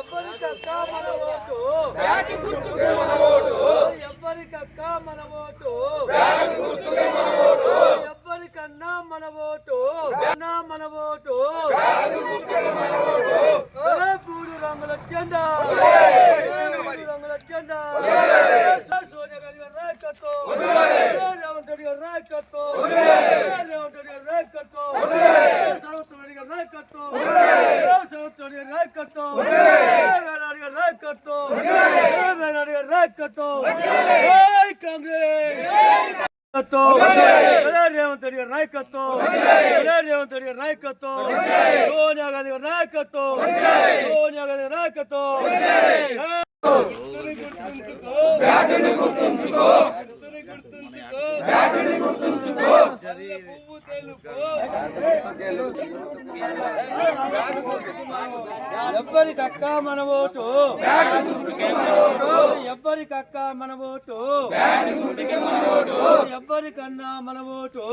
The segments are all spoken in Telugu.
ఎవ్వరికక్క మన ఓటు ఎవ్వరికక్క మన ఓటు ఎవ్వరికన్నా మన ఓటు కన్నా మన ఓటు మూడు రంగుల జెండా మూడు రంగుల జెండా సోనియా గాంధీ గారి నాయకత్వం ఏ రేవంత్ రెడ్డి గారి నాయకత్వం ఏ రేవంత్ రెడ్డి గారి నాయకత్వం ఏ సర్వత్వ రెడ్డి గారి నాయకత్వం ఏ సర్వత్వ రెడ్డి గారి నాయకత్వం ఏ వేలాడి గారి నాయకత్వం. వేలాడి గారి నాయకత్వం. కాంగ్రెస్. రేవంత్ రెడ్డి గారి నాయకత్వం. రేవంత్ రెడ్డి గారి నాయకత్వం. సోనియా గాంధీ గారి నాయకత్వం. సోనియా గాంధీ గారి నాయకత్వం. ఎవ్వరికక్క మన ఓటు. ఎవ్వరికక్క మన ఓటు. ఎవ్వరికన్నా మన ఓటు.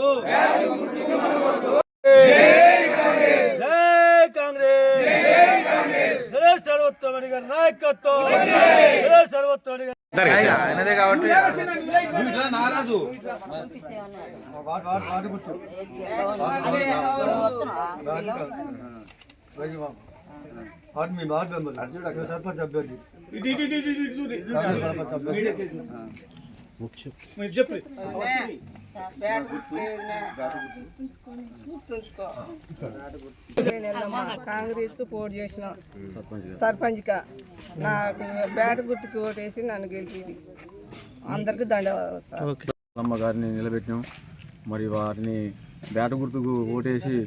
జై కాంగ్రెస్. జై సర్వోత్తముడి గారి నాయకత్వం. జై సర్వోత్తముడి గారి మీ వార్డు మెంబర్ సర్పంచ్ అభ్యర్థి సర్పంచ్ అభ్యర్థి కాంగ్రెస్కు పోటీ చేసిన సర్పంచ్ నాకు బ్యాట్ గుర్తుకు ఓటేసి నన్ను గెలిపింది. అందరికి ధన్యవాదాలు సార్. గారిని నిలబెట్టినాం. మరి వారిని బ్యాట గుర్తుకు ఓటేసి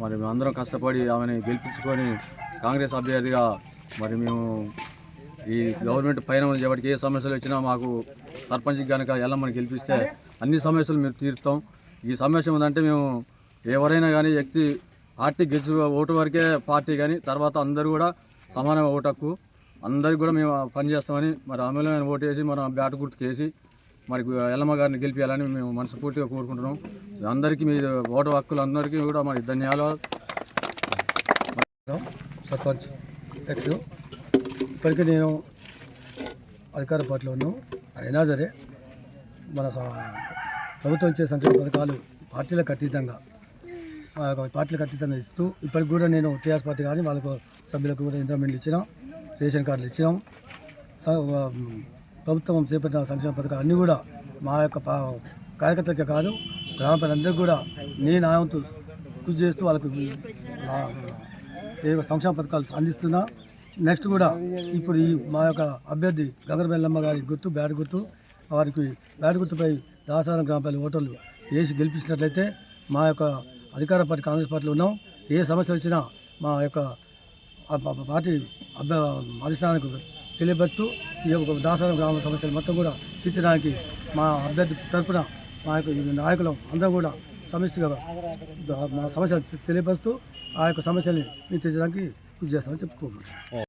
మరి అందరం కష్టపడి ఆమెని గెలిపించుకొని కాంగ్రెస్ అభ్యర్థిగా మరి మేము ఈ గవర్నమెంట్ పైన ఎవరికి ఏ సమస్యలు వచ్చినా మాకు సర్పంచ్కి కనుక ఎల్లమ్మని గెలిపిస్తే అన్ని సమస్యలు మేము తీరుస్తాం ఈ సమస్య ఉందంటే మేము ఎవరైనా కానీ వ్యక్తి పార్టీ గెలిచి ఓటు వరకే పార్టీ కానీ తర్వాత అందరూ కూడా సమాన ఓటు అందరికి కూడా మేము పనిచేస్తామని మరి అమలమైన ఓటు వేసి మన బ్యాట్ గుర్తుకు వేసి మరి ఎల్లమ్మ గారిని గెలిపించాలని మేము మనస్ఫూర్తిగా కోరుకుంటున్నాం. అందరికీ మీ ఓటు హక్కులు అందరికీ కూడా మరి ధన్యవాదాలు. సర్పంచ్ ఎక్స్ ఇప్పటికీ నేను అధికార పార్టీలో ఉన్నాను. అయినా సరే మన ప్రభుత్వం ఇచ్చే సంక్షేమ పథకాలు పార్టీలకు అతీతంగా యొక్క పార్టీలకు అతీతంగా ఇస్తూ ఇప్పటికి కూడా నేను టీఆర్ఎస్ పార్టీ కానీ వాళ్ళకు సభ్యులకు కూడా ఇంటర్మీడియట్ ఇచ్చినాం రేషన్ కార్డులు ఇచ్చినాం. స- ప్రభుత్వం చేపట్టిన సంక్షేమ పథకాలు అన్నీ కూడా మా యొక్క పా- కార్యకర్తలకే కాదు గ్రామ ప్రజలందరికీ కూడా నేను నా కృషి చేస్తూ వాళ్ళకు ఏ సంక్షేమ పథకాలు అందిస్తున్నా. నెక్స్ట్ కూడా ఇప్పుడు ఈ మా యొక్క అభ్యర్థి గంగరబెల్లమ్మ గారి గుర్తు బ్యాట్ గుర్తు. వారికి బ్యాట్ గుర్తుపై దాసారం గ్రామపల్లి ఓటర్లు వేసి గెలిపించినట్లయితే మా యొక్క అధికార పార్టీ కాంగ్రెస్ పార్టీలో ఉన్నాం. ఏ సమస్య వచ్చినా మా యొక్క పార్టీ అభ్య అధిష్టానానికి తెలియపరుస్తూ ఈ యొక్క దాసారం గ్రామ సమస్యలు మొత్తం కూడా తీర్చడానికి మా అభ్యర్థి తరపున మా యొక్క నాయకులు అందరూ కూడా సమస్యగా మా సమస్య తెలియపరుస్తూ ఆ యొక్క సమస్యని తీర్చడానికి కృషి చేస్తామని చెప్పుకోవాలి